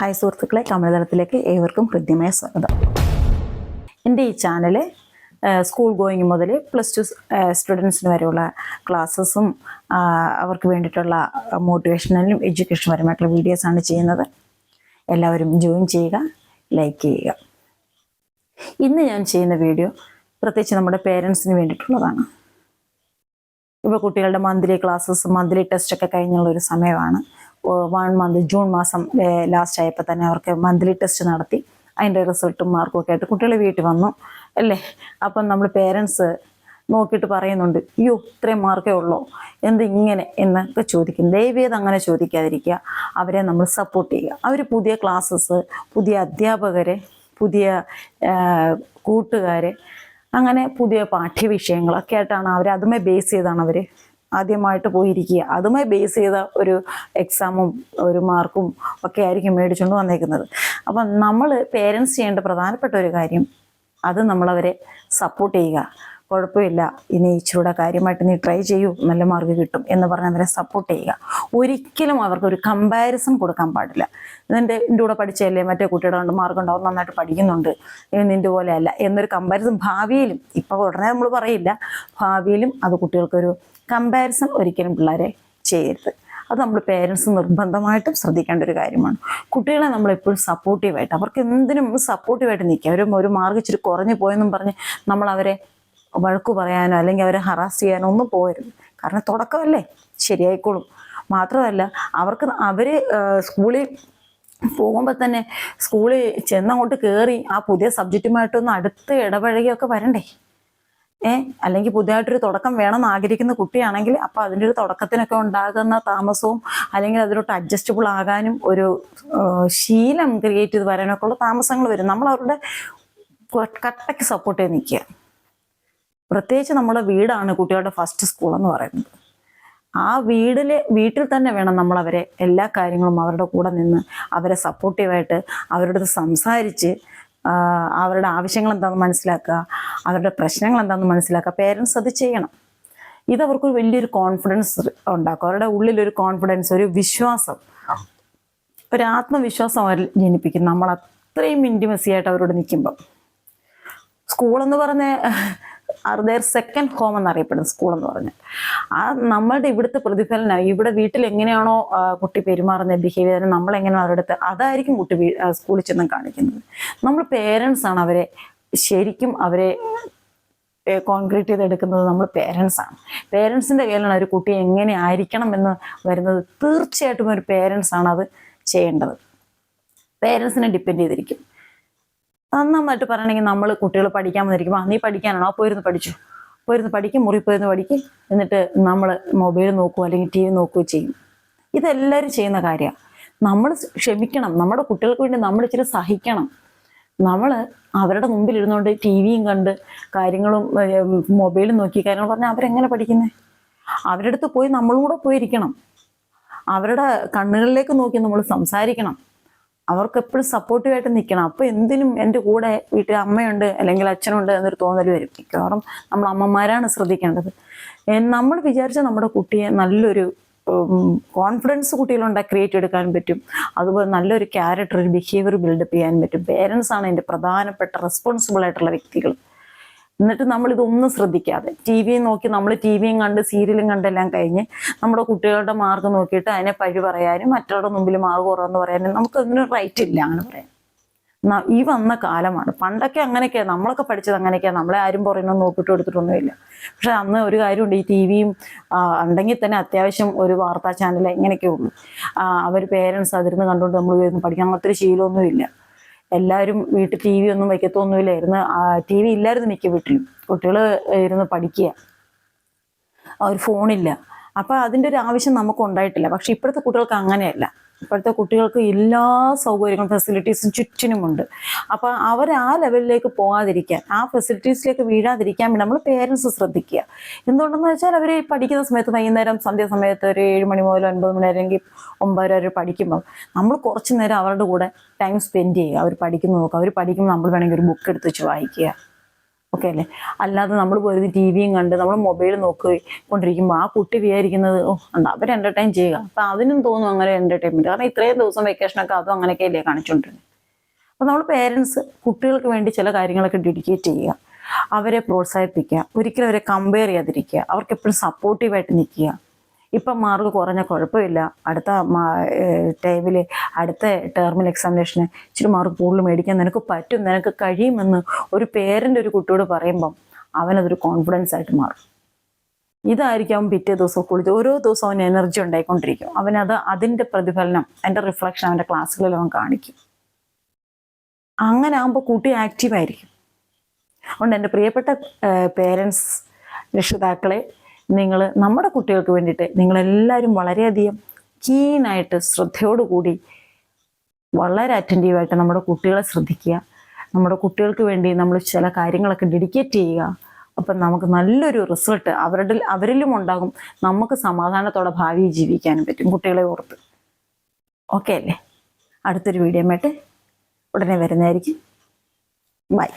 Hi സുഹൃത്തുക്കളെ കമലതലത്തിലേക്ക് ഏവർക്കും ഹൃദ്യമായ സ്വാഗതം. എന്റെ ഈ ചാനൽ സ്കൂൾ ഗോയിങ് മുതൽ പ്ലസ് ടു സ്റ്റുഡൻസിന് വരെയുള്ള ക്ലാസ്സസും അവർക്ക് വേണ്ടിയിട്ടുള്ള മോട്ടിവേഷണലും എഡ്യൂക്കേഷനുപരമായിട്ടുള്ള വീഡിയോസാണ് ചെയ്യുന്നത്. എല്ലാവരും ജോയിൻ ചെയ്യുക ലൈക്ക് ചെയ്യുക. ഇന്ന് ഞാൻ ചെയ്യുന്ന വീഡിയോ പ്രത്യേകിച്ച് നമ്മുടെ പേരൻസിന് വേണ്ടിയിട്ടുള്ളതാണ്. ഇപ്പോൾ കുട്ടികളുടെ മന്ത്ലി ക്ലാസ്സസ് മന്ത്ലി ടെസ്റ്റ് ഒക്കെ കഴിഞ്ഞുള്ള ഒരു സമയമാണ്. വൺ മന്ത് ജൂൺ മാസം ലാസ്റ്റ് ആയപ്പോൾ തന്നെ അവർക്ക് മന്ത്ലി ടെസ്റ്റ് നടത്തി. അതിന്റെ റിസൾട്ടും മാർക്കും ഒക്കെ ആയിട്ട് കുട്ടികൾ വീട്ടിൽ വന്നു അല്ലേ? അപ്പം നമ്മൾ പേരൻസ് നോക്കിയിട്ട് പറയുന്നുണ്ട് അയ്യോ ഇത്രയും മാർക്കേ ഉള്ളോ? എന്ത് ഇങ്ങനെ? എന്നൊക്കെ ചോദിക്കും. ദയവേത് അങ്ങനെ ചോദിക്കാതിരിക്കുക. അവരെ നമ്മൾ സപ്പോർട്ട് ചെയ്യുക. അവർ പുതിയ ക്ലാസ്സസ് പുതിയ അധ്യാപകരെ പുതിയ കൂട്ടുകാരെ അങ്ങനെ പുതിയ പാഠ്യവിഷയങ്ങളൊക്കെ ആയിട്ടാണ് അവർ അതുമേ ബേസ് ചെയ്താണ് അവർ ആദ്യമായിട്ട് പോയിരിക്കുക. അതുമായി ബേസ് ചെയ്ത ഒരു എക്സാമും ഒരു മാർക്കും ഒക്കെ ആയിരിക്കും മേടിച്ചുകൊണ്ട് വന്നേക്കുന്നത്. അപ്പം നമ്മൾ പേരൻസ് ചെയ്യേണ്ട പ്രധാനപ്പെട്ട ഒരു കാര്യം അത് നമ്മളവരെ സപ്പോർട്ട് ചെയ്യുക. കുഴപ്പമില്ല. ഇനി ഇച്ചിരൂടെ കാര്യമായിട്ട് നീ ട്രൈ ചെയ്യൂ നല്ല മാർക്ക് കിട്ടും എന്ന് പറഞ്ഞ് അവരെ സപ്പോർട്ട് ചെയ്യുക. ഒരിക്കലും അവർക്ക് ഒരു കമ്പാരിസൺ കൊടുക്കാൻ പാടില്ല. നിന്റെ എന്റെ കൂടെ പഠിച്ചല്ലേ മറ്റേ കുട്ടിയുടെ കൊണ്ട് മാർക്ക് ഉണ്ടാവും നന്നായിട്ട് പഠിക്കുന്നുണ്ട്. നിന്റെ പോലെ അല്ല. എന്നൊരു കമ്പാരിസൺ ഭാവിയിലും ഇപ്പോൾ ഉടനെ നമ്മൾ പറയില്ല. ഭാവിയിലും അത് കുട്ടികൾക്കൊരു കമ്പാരിസൺ ഒരിക്കലും പിള്ളേരെ ചെയ്യരുത്. അത് നമ്മൾ പേരൻസ് നിർബന്ധമായിട്ടും ശ്രദ്ധിക്കേണ്ട ഒരു കാര്യമാണ്. കുട്ടികളെ നമ്മൾ എപ്പോഴും സപ്പോർട്ടീവായിട്ട് അവർക്ക് എന്തിനും സപ്പോർട്ടീവായിട്ട് നിൽക്കുക അവരും ഒരു മാർക്ക് ഇച്ചിരി കുറഞ്ഞു പോയെന്നും പറഞ്ഞ് നമ്മൾ അവരെ വഴക്കു പറയാനോ അല്ലെങ്കിൽ അവരെ ഹറാസ് ചെയ്യാനോ ഒന്നും പോകരുത്. കാരണം തുടക്കമല്ലേ? ശരിയായിക്കോളും. മാത്രമല്ല അവർക്ക് അവർ സ്കൂളിൽ പോകുമ്പോൾ തന്നെ സ്കൂളിൽ ചെന്നങ്ങോട്ട് കയറി ആ പുതിയ സബ്ജക്റ്റുമായിട്ടൊന്ന് അടുത്ത് ഇടപഴകിയൊക്കെ വരണ്ടേ? ഏ അല്ലെങ്കിൽ പുതിയതായിട്ടൊരു തുടക്കം വേണം ആഗ്രഹിക്കുന്ന കുട്ടിയാണെങ്കിൽ അപ്പോൾ അതിന്റെ ഒരു തുടക്കത്തിനൊക്കെ ഉണ്ടാകുന്ന താമസവും അല്ലെങ്കിൽ അതിലോട്ട് അഡ്ജസ്റ്റബിൾ ആകാനും ഒരു ശീലം ക്രിയേറ്റ് ചെയ്ത് വരാനൊക്കെ ഉള്ള താമസങ്ങൾ വരും. നമ്മൾ അവരുടെ കട്ടയ്ക്ക് സപ്പോർട്ട് ചെയ്ത് നിൽക്കുക. പ്രത്യേകിച്ച് നമ്മുടെ വീടാണ് കുട്ടികളുടെ ഫസ്റ്റ് സ്കൂൾ എന്ന് പറയുന്നത്. ആ വീടിലെ വീട്ടിൽ തന്നെ വേണം നമ്മൾ അവരെ എല്ലാ കാര്യങ്ങളും അവരുടെ കൂടെ നിന്ന് അവരെ സപ്പോർട്ടീവായിട്ട് അവരുടെ സംസാരിച്ച് അവരുടെ ആവശ്യങ്ങൾ എന്താണെന്ന് മനസ്സിലാക്കുക അവരുടെ പ്രശ്നങ്ങൾ എന്താണെന്ന് മനസ്സിലാക്കുക പേരൻസ് അത് ചെയ്യണം. ഇത് അവർക്ക് വലിയൊരു കോൺഫിഡൻസ് ഉണ്ടാക്കും. അവരുടെ ഉള്ളിലൊരു കോൺഫിഡൻസ് ഒരു വിശ്വാസം. ഒരു ആത്മവിശ്വാസം അവർ ജനിപ്പിക്കും. നമ്മൾ അത്രയും ഇന്റിമസി ആയിട്ട് അവരോട് നിൽക്കുമ്പം. സ്കൂളെന്ന് പറഞ്ഞ ആർ ദയർ സെക്കൻഡ് ഹോം എന്നറിയപ്പെടുന്നത് സ്കൂൾ എന്ന് പറഞ്ഞാൽ. ആ നമ്മളുടെ ഇവിടുത്തെ പ്രതിഫലനം ഇവിടെ വീട്ടിൽ എങ്ങനെയാണോ കുട്ടി പെരുമാറുന്നത് ബിഹേവിയർ നമ്മൾ എങ്ങനെയാണോ അവരുടെ അടുത്ത് അതായിരിക്കും കുട്ടി സ്കൂളിൽ ചെന്നും കാണിക്കുന്നത്. നമ്മൾ പേരൻസ് ആണ് അവരെ ശരിക്കും അവരെ കോൺക്രീറ്റ് ചെയ്തെടുക്കുന്നത് നമ്മൾ പേരൻസ് ആണ്. പേരൻസിന്റെ കയ്യിലാണ് ഒരു കുട്ടി എങ്ങനെ ആയിരിക്കണം എന്ന് വരുന്നത്. തീർച്ചയായിട്ടും ഒരു പേരൻസ് ആണ് അത് ചെയ്യേണ്ടത്. പേരൻസിനെ ഡിപ്പെൻഡ് ചെയ്തിരിക്കും. നന്നായിട്ട് പറയണമെങ്കിൽ നമ്മൾ കുട്ടികൾ പഠിക്കാൻ വന്നിരിക്കുമ്പോൾ നീ പഠിക്കാനാണോ? പോയിരുന്ന് പഠിച്ചു. പോയിരുന്ന് പഠിക്കും മുറി പോയിരുന്ന് പഠിക്കും. എന്നിട്ട് നമ്മൾ മൊബൈൽ നോക്കുക അല്ലെങ്കിൽ ടി വി നോക്കുകയോ ചെയ്യും. ഇതെല്ലാവരും ചെയ്യുന്ന കാര്യമാണ് നമ്മൾ ക്ഷമിക്കണം. നമ്മുടെ കുട്ടികൾക്ക് വേണ്ടി നമ്മൾ ഇച്ചിരി സഹിക്കണം. നമ്മൾ അവരുടെ മുമ്പിൽ ഇരുന്നുകൊണ്ട് ടി വിയും കണ്ട് കാര്യങ്ങളും മൊബൈലും നോക്കി കാര്യങ്ങൾ പറഞ്ഞാൽ അവരെങ്ങനെ പഠിക്കുന്നത് അവരുടെ അടുത്ത് പോയി നമ്മളും കൂടെ പോയിരിക്കണം. അവരുടെ കണ്ണുകളിലേക്ക് നോക്കി നമ്മൾ സംസാരിക്കണം. അവർക്ക് എപ്പോഴും സപ്പോർട്ടീവായിട്ട് നിൽക്കണം അപ്പോൾ എന്തിനും എന്റെ കൂടെ വീട്ടിൽ അമ്മയുണ്ട് അല്ലെങ്കിൽ അച്ഛനുണ്ട് എന്നൊരു തോന്നൽ വരും. മിക്കവാറും നമ്മൾ അമ്മമാരാണ് ശ്രദ്ധിക്കേണ്ടത്. നമ്മൾ വിചാരിച്ച നമ്മുടെ കുട്ടിയെ നല്ലൊരു കോൺഫിഡൻസ് കുട്ടികളുണ്ടാക്കി ക്രിയേറ്റ് എടുക്കാൻ പറ്റും. അതുപോലെ നല്ലൊരു ക്യാരക്ടർ ഒരു ബിഹേവിയർ ബിൽഡപ്പ് ചെയ്യാൻ പറ്റും. പേരൻസ് ആണ് എന്റെ പ്രധാനപ്പെട്ട റെസ്പോൺസിബിൾ ആയിട്ടുള്ള വ്യക്തികൾ. എന്നിട്ട് നമ്മൾ ഇതൊന്നും ശ്രദ്ധിക്കാതെ ടി വി നോക്കി നമ്മൾ ടി വിയും കണ്ട് സീരിയലും കണ്ടെല്ലാം കഴിഞ്ഞ് നമ്മുടെ കുട്ടികളുടെ മാർക്ക് നോക്കിയിട്ട് അതിനെ പഴി പറയാനും മറ്റവരുടെ മുമ്പിൽ മാർക്ക് കുറവെന്ന് പറയാനും അതിനൊരു റൈറ്റ് ഇല്ല അങ്ങനെ പറയാൻ. ഈ വന്ന കാലമാണ്. പണ്ടൊക്കെ അങ്ങനെയൊക്കെയാണ് നമ്മളൊക്കെ പഠിച്ചത് അങ്ങനെയൊക്കെയാണ് നമ്മളെ ആരും പറയുന്നത് നോക്കിയിട്ട് എടുത്തിട്ടൊന്നുമില്ല. പക്ഷെ അന്ന് ഒരു കാര്യമുണ്ട്. ഈ ടി വിയും ഉണ്ടെങ്കിൽ തന്നെ അത്യാവശ്യം ഒരു വാർത്താ ചാനൽ ഇങ്ങനെയൊക്കെ ഉള്ളൂ. അവർ പേരൻസ് അതിരുന്ന് കണ്ടുകൊണ്ട് നമ്മൾ പഠിക്കാൻ ഒരു ശീലമൊന്നുമില്ല. എല്ലാവരും വീട്ടിൽ ടി വി ഒന്നും വയ്ക്കത്തൊന്നുമില്ലായിരുന്നു ടി വി ഇല്ലായിരുന്നു മിക്ക വീട്ടിലും. കുട്ടികൾ ഇരുന്ന് പഠിക്കുക. ഒരു ഫോണില്ല. അപ്പോൾ അതിന്റെ ഒരു ആവശ്യം നമുക്ക് ഉണ്ടായിട്ടില്ല പക്ഷെ ഇപ്പോഴത്തെ കുട്ടികൾക്ക് അങ്ങനെയല്ല. ഇപ്പോഴത്തെ കുട്ടികൾക്ക് എല്ലാ സൗകര്യങ്ങളും ഫെസിലിറ്റീസും ചുറ്റിനുമുണ്ട്. അപ്പോൾ അവർ ആ ലെവലിലേക്ക് പോകാതിരിക്കാൻ ആ ഫെസിലിറ്റീസിലേക്ക് വീഴാതിരിക്കാൻ വേണ്ടി നമ്മൾ പേരൻസ് ശ്രദ്ധിക്കുക. എന്തുകൊണ്ടെന്ന് വെച്ചാൽ അവർ പഠിക്കുന്ന സമയത്ത് വൈകുന്നേരം സന്ധ്യാസമയത്ത് ഒരു ഏഴ് മണി മുതൽ ഒൻപത് മണി അല്ലെങ്കിൽ ഒമ്പത് വരെ പഠിക്കുമ്പോൾ നമ്മൾ കുറച്ച് നേരം അവരുടെ കൂടെ ടൈം സ്പെൻഡ് ചെയ്യുക. അവർ പഠിക്കുന്ന നോക്കുക. അവർ പഠിക്കുമ്പോൾ നമ്മൾ വേണമെങ്കിൽ ഒരു ബുക്ക് എടുത്ത് വെച്ച് വായിക്കുക. ഓക്കെ അല്ലേ അല്ലാതെ നമ്മൾ വെറുതെ ടി വിയും കണ്ട് നമ്മൾ മൊബൈൽ നോക്കി കൊണ്ടിരിക്കുമ്പോൾ ആ കുട്ടി വിചാരിക്കുന്നത് ഓ എന്താ അവർ എന്റർടൈൻ ചെയ്യുക? അപ്പം അതിനും തോന്നും അങ്ങനെ എന്റർടൈൻമെന്റ് കാരണം ഇത്രയും ദിവസം വെക്കേഷനൊക്കെ അതും അങ്ങനെയൊക്കെ അല്ലേ കാണിച്ചുകൊണ്ടിരുന്നത് അപ്പം നമ്മൾ പേരൻസ് കുട്ടികൾക്ക് വേണ്ടി ചില കാര്യങ്ങളൊക്കെ ഡെഡിക്കേറ്റ് ചെയ്യുക. അവരെ പ്രോത്സാഹിപ്പിക്കുക. ഒരിക്കലും അവരെ കമ്പയർ ചെയ്യാതിരിക്കുക. അവർക്ക് എപ്പോഴും സപ്പോർട്ടീവായിട്ട് നിൽക്കുക. ഇപ്പം മാർക്ക് കുറഞ്ഞ കുഴപ്പമില്ല. അടുത്ത ടൈമിൽ അടുത്ത ടേർമിൽ എക്സാമിനേഷന് ഇച്ചിരി മാർക്ക് കൂടുതൽ മേടിക്കാൻ നിനക്ക് പറ്റും. നിനക്ക് കഴിയുമെന്ന് ഒരു പേരന്റ് ഒരു കുട്ടിയോട് പറയുമ്പം അവനതൊരു കോൺഫിഡൻസ് ആയിട്ട് മാറും. ഇതായിരിക്കും അവൻ പിറ്റേ ദിവസം കുളിച്ച് ഓരോ ദിവസവും അവന് എനർജി ഉണ്ടായിക്കൊണ്ടിരിക്കും. അവനത് അതിന്റെ പ്രതിഫലനം അതിന്റെ റിഫ്ലക്ഷൻ അവന്റെ ക്ലാസ്സുകളിൽ അവൻ കാണിക്കും. അങ്ങനെ ആകുമ്പോൾ കുട്ടി ആക്റ്റീവ് ആയിരിക്കും. അതുകൊണ്ട് എന്റെ പ്രിയപ്പെട്ട പേരൻസ് രക്ഷിതാക്കളെ നിങ്ങൾ നമ്മുടെ കുട്ടികൾക്ക് വേണ്ടിയിട്ട് നിങ്ങളെല്ലാവരും വളരെയധികം കീനായിട്ട് ശ്രദ്ധയോടുകൂടി വളരെ അറ്റന്റീവായിട്ട് നമ്മുടെ കുട്ടികളെ ശ്രദ്ധിക്കുക. നമ്മുടെ കുട്ടികൾക്ക് വേണ്ടി നമ്മൾ ചില കാര്യങ്ങളൊക്കെ ഡെഡിക്കേറ്റ് ചെയ്യുക. അപ്പം നമുക്ക് നല്ലൊരു റിസൾട്ട് അവരുടെ അവരിലും ഉണ്ടാകും. നമുക്ക് സമാധാനത്തോടെ ഭാവി ജീവിക്കാനും പറ്റും കുട്ടികളെ ഓർത്ത്. ഓക്കെ അല്ലേ? അടുത്തൊരു വീഡിയോ ആയിട്ട് ഉടനെ വരുന്നതായിരിക്കും. ബൈ